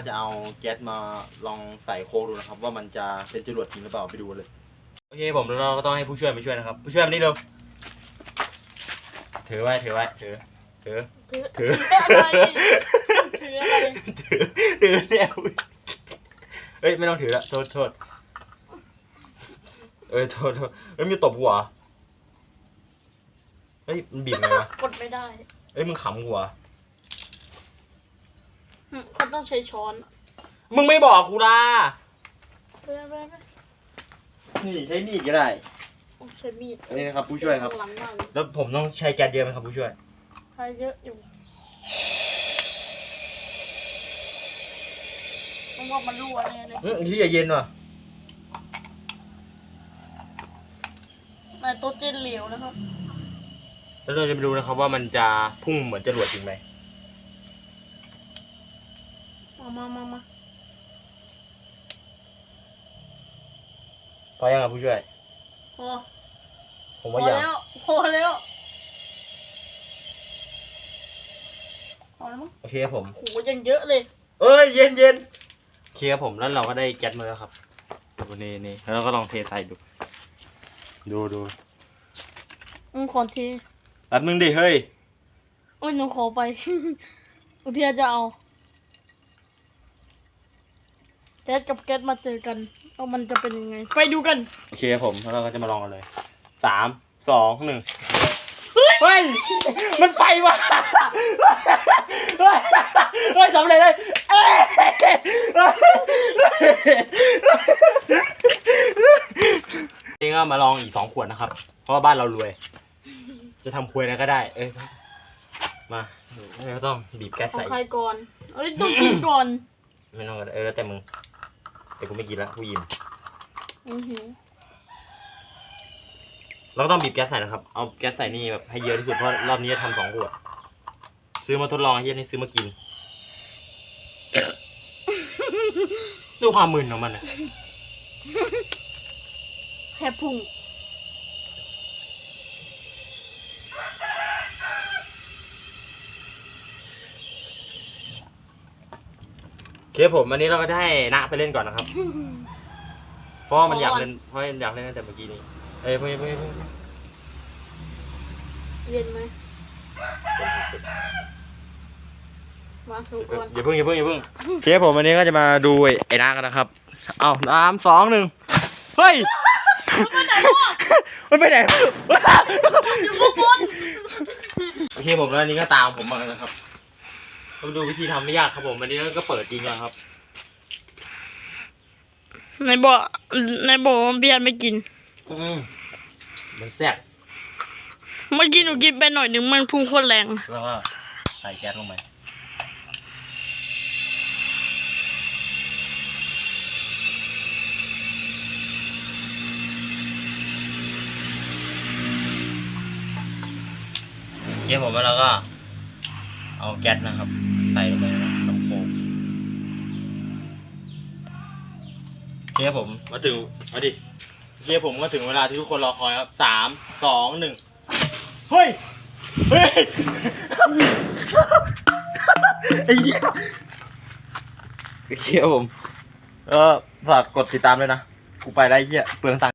ก็จะเอาแก๊สมาลองใส่โค้กดูนะครับ ว่ามันจะเป็นจรวดจริงหรือเปล่าไปดูกันเลย โอเคผมแล้วเราก็ต้องให้ผู้ช่วยมาช่วยนะครับ ผู้ช่วยมานี่เร็วถือไว้ถือไว้ถือถือถือถืออะไรถืออะไรถือถือเนี่ยเฮ้ยไม่ต้องถือละโทษโทษเอ้ยโทษโทษเอ้ยมีตบหัวเฮ้ยมันบีบไงวะกดไม่ได้เอ้ยมึงขำหัวอืมเขา ต้องใช้ช้อนมึงไม่บอกกูล่ะไปไปไปนี่ใช้มีดก็ได้ต้องใช้มีดนี่นะครับผู้ช่วยครับข้างหลังมากเลยแล้วผมต้องใช้แก๊สเยอะไหมครับผู้ช่วย ใช้เยอะอยู่ต้องว่ามันรั่วแน่เลยอืมที่จะเย็นว่ะ แต่โต๊ะเจนเหลวนะครับแล้วเราจะไปดูนะครับว่ามันจะพุ่งเหมือนจรวดจริงไหม มามามามาพอยังครับผู้ช่วย พอผมพอว่ายังแล้วพอแล้วพอแล้วมั้งโอเคครับผมโหยังเยอะเลยเอ้ยเย็นเย็นโอเคครับผมแล้วเราก็ได้แก๊สมาแล้วครับดูนี่นี่แล้วเราก็ลองเทใส่ดู ดูดูอืมขอทีแป๊บนึงดิเฮ้ยเอ้ยหนูขอไป เพียจะเอา แก๊สกับแก๊สมาเจอกันว่ามันจะเป็นยังไง ไปดูกัน โอเคครับผมแล้วเราก็จะมาลองกันเลยสามสองหนึ่งเฮ้ยมันไปว่ะเฮ้ยเฮ้ยสำเร็จเลยเอ้ยนี่ก็มาลองอีกสองขวดนะครับ เพราะว่าบ้านเรารวย จะทำควยอะไรก็ได้ เอ้ยมาเราก็ต้องบีบแก๊สของใส่ใครก่อนเอ้ยต้องกินก่อน ไม่ต้องก็ได้เออแล้วแต่มึง แต่กูไม่กินละกูยิ้มอือหือเราก็ต้องบีบแก๊สใส่นะครับ เอาแก๊สใส่นี่แบบให้เยอะที่สุดเพราะรอบนี้จะทำสองขวด ซื้อมาทดลองไอ้เหี้ยนี่ซื้อมากิน ดูความมึนของมันอะแค่พุ่ง โอเคผมอันนี้เราก็จะให้นะไปเล่นก่อนนะครับ เพราะว่ามันอยากเล่นเพราะมันอยากเล่นตั้งแต่เมื่อกี้นี้เอ้ยเพื่อนเพื่อนเพื่อนเย็นไหมมาทุกคนอย่าเพิ่งอย่าเพิ่งอย่าเพิ่งโอเคผมอันนี้ก็จะมาดูไอ้ไอ้นากันนะครับ เอาสามสองหนึ่งเฮ้ย มันไปไหนวะอยู่ข้างบนโอเคผมแล้วอันนี้ก็ตามผมมานะครับ มาดูวิธีทำไม่ยากครับผมอันนี้ก็เปิดจริงแล้วครับในบอกในบอกว่าเบียร์ไม่กิน อืมมันแซ่บเมื่อกี้หนูกินไปหน่อยหนึ่งมันพุ่งโคตรแรงแล้วก็ใส่แก๊สลงไปโอเคผมแล้วก็ เอาแก๊สนะครับ ใส่ลงไปในน้ำโคกโอเคผมมาถึงมาดิโอเคผมก็ถึงเวลาที่ทุกคนรอคอยครับสามสองหนึ่งเฮ้ยเฮ้ยไอ้เหี้ยโอเคครับผมเออฝากกดติดตามด้วยนะกูไปได้เหี้ยเปลืองตังค์